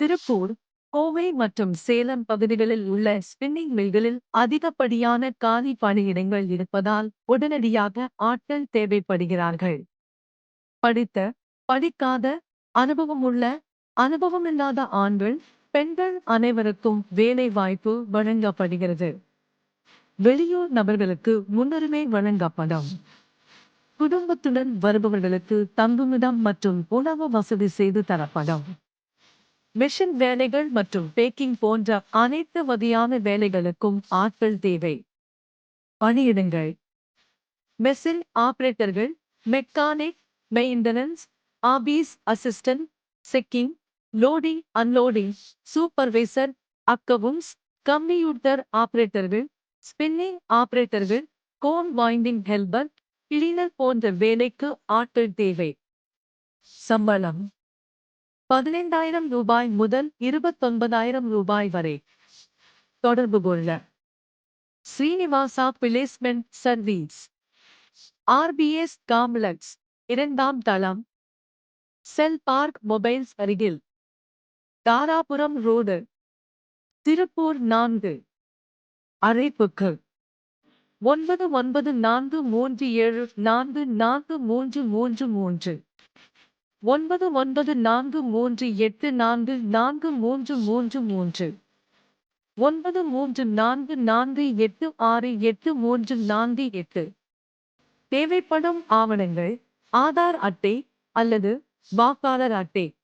திருப்பூர் கோவை மற்றும் சேலம் பகுதிகளில் உள்ள ஸ்பின்னிங் மில்களில் அதிகப்படியான காலி பணியிடங்கள் இருப்பதால் உடனடியாக ஆட்கள் தேவைப்படுகிறார்கள். படித்த படிக்காத அனுபவமுள்ள அனுபவமில்லாத ஆண்கள் பெண்கள் அனைவருக்கும் வேலை வாய்ப்பு வழங்கப்படுகிறது. வெளியூர் நபர்களுக்கு முன்னுரிமை வழங்கப்படும். குடும்பத்துடன் வருபவர்களுக்கு தங்குமிடம் மற்றும் உணவு வசதி செய்து தரப்படும். மிஷின் வேலைகள் மற்றும் பேக்கிங் போன்ற அனைத்து வகையான வேலைகளுக்கும் ஆட்கள் தேவை. பணியிடங்கள். மெஷின் ஆபரேட்டர்கள் mechanic maintenance office assistant checking loading unloading supervisor accounts computer ஆபரேட்டர்கள் ஸ்பின்னிங் ஆபரேட்டர்கள் கோன் வைண்டிங் ஹெல்பர் கிளீனர் போன்ற வேலைக்கு ஆட்கள் தேவை. சம்பளம். பதினைந்தாயிரம் ரூபாய் முதல் இருபத்தொன்பதாயிரம் ரூபாய் வரை. தொடர்பு கொள்ள. Srinivasa placement service RPS complex இரண்டாம் தளம். செல் பார்க் மொபைல்ஸ் அருகில். தாராபுரம் ரோடு. திருப்பூர் நான்கு. அழைப்புக்கு. ஒன்பது ஒன்பது நான்கு மூன்று ஏழு நான்கு நான்கு மூன்று மூன்று மூன்று. ஒன்பது ஒன்பது நான்கு மூன்று எட்டு நான்கு நான்கு மூன்று மூன்று மூன்று. ஒன்பது மூன்று நான்கு நான்கு எட்டு ஆறு எட்டு மூன்று நான்கு எட்டு. தேவைப்படும் ஆவணங்கள் ஆதார் அட்டை அல்லது வாக்காளர் அட்டை.